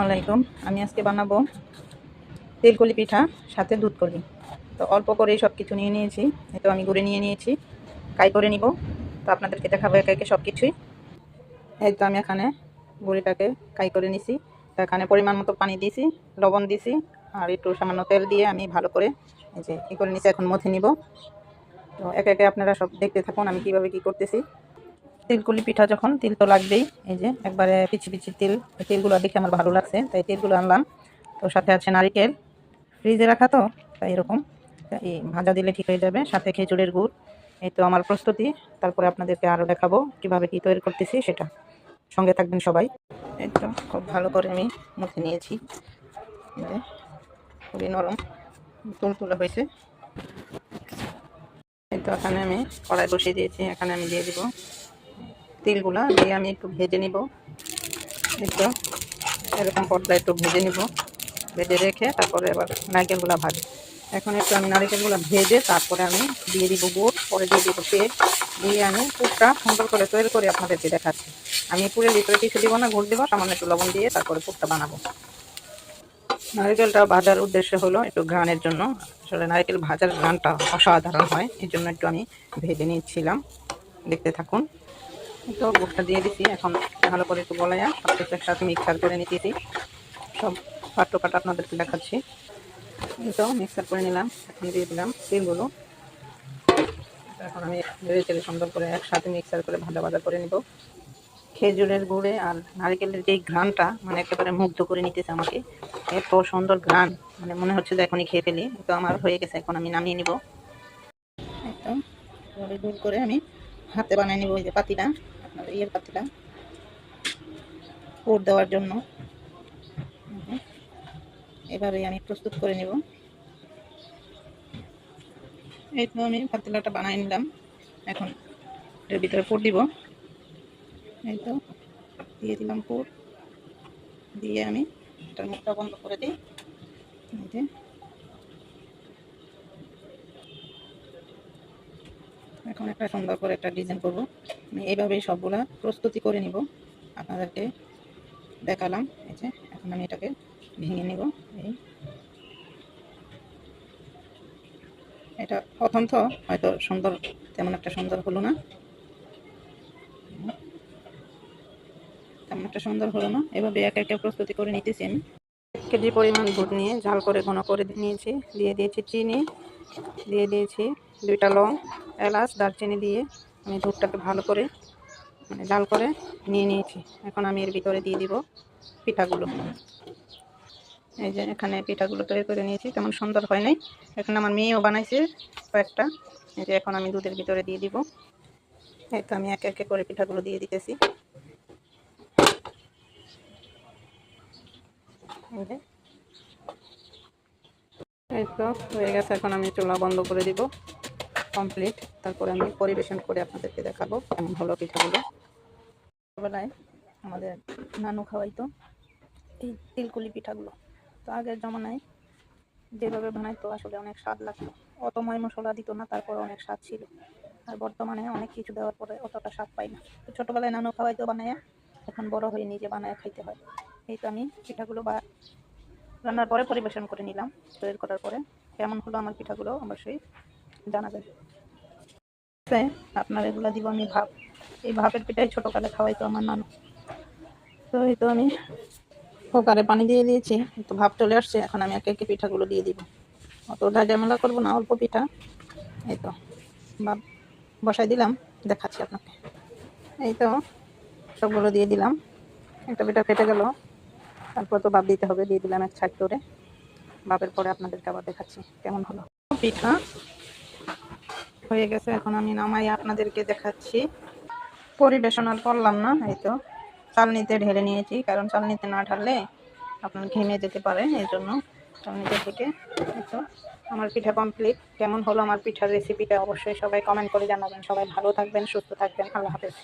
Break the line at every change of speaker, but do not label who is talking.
আলাইকুম। আমি আজকে বানাবো তেলকলি পিঠা, সাথে দুধ কলি তো অল্প করে সব কিছু নিয়ে নিয়েছি তো আমি গুঁড়ে নিয়ে নিয়েছি। কাই করে নিব, তো আপনাদেরকে দেখাবো একে একে সব কিছুই এই তো আমি এখানে গুড়িটাকে কাই করে নিছি। তো এখানে পরিমাণ মতো পানি দিয়েছি লবণ দিয়েছি আর একটু সামান্য তেল দিয়ে আমি ভালো করে এই যে কী করে নিছি, এখন মথে নিব। তো একে একে আপনারা সব দেখতে থাকুন আমি কীভাবে কি করতেছি। তিলকুলি পিঠা যখন, তিল তো লাগবেই। এই যে, একবারে পিছি পিছি তিল। তিলগুলো দেখে আমার ভালো লাগছে। তাই তিলগুলো আনলাম। তো সাথে আছে নারিকেল। ফ্রিজে রাখা তো, তাই এরকম। এই ভাজা দিলে ঠিক হয়ে যাবে। সাথে খেজুরের গুড়। এই তো আমার প্রস্তুতি। তারপরে আপনাদেরকে আরও দেখাবো কীভাবে কী তৈরি করতেছি সেটা। সঙ্গে থাকবেন সবাই। এই তো, খুব ভালো করে আমি মুখে নিয়েছি। খুবই নরম। তুল তুলে হয়েছে। এই তো এখানে আমি কড়াই বসিয়ে দিয়েছি। এখানে আমি দিয়ে দিব তিলগুলা দিয়ে আমি একটু ভেজে নিব। একটু, এরকম পর্দায় একটু ভেজে নিব। ভেজে রেখে তারপরে এবার নারকেলগুলো ভাজি। এখন একটু আমি নারকেলগুলো ভেজে তারপরে আমি দিয়ে দিব গুড়, পরে দিয়ে দিব তেল দিয়ে আমি পুরটা সুন্দর করে তৈরি করে আপনাদেরকে দেখাচ্ছি। আমি পুরের ভিতরে কিছু দিব না, গুড় দিব, সামান্য একটু লবণ দিয়ে তারপরে পুরটা বানাবো। নারকেলটা ভাজার উদ্দেশ্য হলো একটু ঘ্রাণের জন্য। আসলে নারকেল ভাজার ঘ্রাণটা অসাধারণ হয় এই জন্য একটু আমি ভেজে নিচ্ছিলাম। দেখতে থাকুন। তো গুড়টা দিয়ে দিছি। এখন ভালো করে একটু বলাইয়া সব কিছু একসাথে মিক্সার করে নিতেছি। সব পাট আপনাদেরকে দেখাচ্ছি। তো মিক্সার করে নিলাম, এখন দিয়ে দিলাম তেলগুলো এখন আমি ধীরে ধীরে সুন্দর করে একসাথে মিক্সার করে ভাজা ভাজা করে নিব। খেজুরের গুড়ে আর নারিকেলের যে ঘ্রাণটা মানে একেবারে মুগ্ধ করে নিতেছে আমাকে, এত সুন্দর ঘ্রাণ মানে মনে হচ্ছে যে এখনই খেয়ে ফেলি। তো আমার হয়ে গেছে, এখন আমি নামিয়ে নিব। একদম করে আমি হাতে বানিয়ে নিব ওই যে পাতিটা, আপনার ইয়ের পাতিটা। পুর দেওয়ার জন্য। এভাবেই আমি প্রস্তুত করে নেব। এই তো আমি পাতিলাটা বানিয়ে নিলাম। এখন এর ভিতরে পুর দিব। এই তো, দিয়ে দিলাম পুর। দিয়ে আমি এটার মুখটা বন্ধ করে দিই এই যে এখন একটা সুন্দর করে একটা ডিজাইন করব। আমি এইভাবেই সবগুলা প্রস্তুতি করে নিব। আপনাদেরকে দেখালাম, এই যে এখন আমি এটাকে ভেঙে নিব, এই। এটা প্রথম তো হয়তো সুন্দর, তেমন একটা সুন্দর হলো না। তেমন একটা সুন্দর হলো না। এভাবে এক একটা প্রস্তুতি করে নিতেছি আমি। এক কেজি পরিমাণ দুধ নিয়ে ঝাল করে ঘন করে নিয়েছি, দিয়ে দিয়েছি চিনি, দিয়ে দিয়েছি দুইটা লং, এলাচ, দারচিনি দিয়ে আমি দুধটাকে ভালো করে মানে জাল করে নিয়ে নিয়েছি। এখন আমি এর ভিতরে দিয়ে দিব পিঠাগুলো। এই যে এখানে পিঠাগুলো তৈরি করে নিয়েছি, তেমন সুন্দর হয় নাই। এখানে আমার মেয়েও বানাইছে কয়েকটা। এই যে এখন আমি দুধের ভিতরে দিয়ে দিব। এই তো আমি একে একে করে পিঠাগুলো দিয়ে দিতেছি। এই তো হয়ে গেছে, এখন আমি চুলা বন্ধ করে দিব। কমপ্লিট তারপরে আমি পরিবেশন করে আপনাদেরকে দেখাবো কেমন হলো পিঠাগুলো। ছোটবেলায় আমাদের নানু খাওয়াইতো এই তিলকুলি পিঠাগুলো। তো আগের জমানায় যেভাবে বানাইতো আসলে অনেক স্বাদ লাগতো। অত ময় মশলা দিত না, তারপরে অনেক স্বাদ ছিল। আর বর্তমানে অনেক কিছু দেওয়ার পরে অতটা স্বাদ পাই না। তো ছোটোবেলায় নানু খাওয়াইতো বানাইয়া এখন বড় হয়ে নিজে বানায় খাইতে হয়। এই তো আমি পিঠাগুলো বা রান্নার পরে পরিবেশন করে নিলাম। তৈরি করার পরে কেমন হলো আমার পিঠাগুলো, অবশ্যই জানাবেন আপনার এগুলো দিব আমি ভাব এই ভাপের পিঠাই ছোটোকালে খাওয়াই তো আমার নানু। তো এই তো আমি কুকারে পানি দিয়ে দিয়েছি একটু ভাপ চলে আসছে, এখন আমি একে একে পিঠাগুলো দিয়ে দিব। অতটা ঝামেলা করব না, অল্প পিঠা। এই তো, ভাপ বসাই দিলাম, দেখাচ্ছি আপনাকে। এই তো, সবগুলো দিয়ে দিলাম। একটা পিঠা ফেটে গেল। তারপর তো ভাপ দিতে হবে, দিয়ে দিলাম এক ছাড় করে। ভাপের পরে আপনাদেরকে আবার দেখাচ্ছি, কেমন হলো। পিঠা হয়ে গেছে, এখন আমি নামাই আপনাদেরকে দেখাচ্ছি। পরিবেশন আর করলাম না, এই তো। চালনিতে ঢেলে নিয়েছি, কারণ চালনিতে না ঢাললে আপনার ঘেমে যেতে পারে, এই জন্য চালনিতে থেকে তো। আমার পিঠা কমপ্লিট কেমন হলো আমার পিঠার রেসিপিটা অবশ্যই সবাই কমেন্ট করে জানাবেন। সবাই ভালো থাকবেন, সুস্থ থাকবেন। আল্লাহ হাফেজ।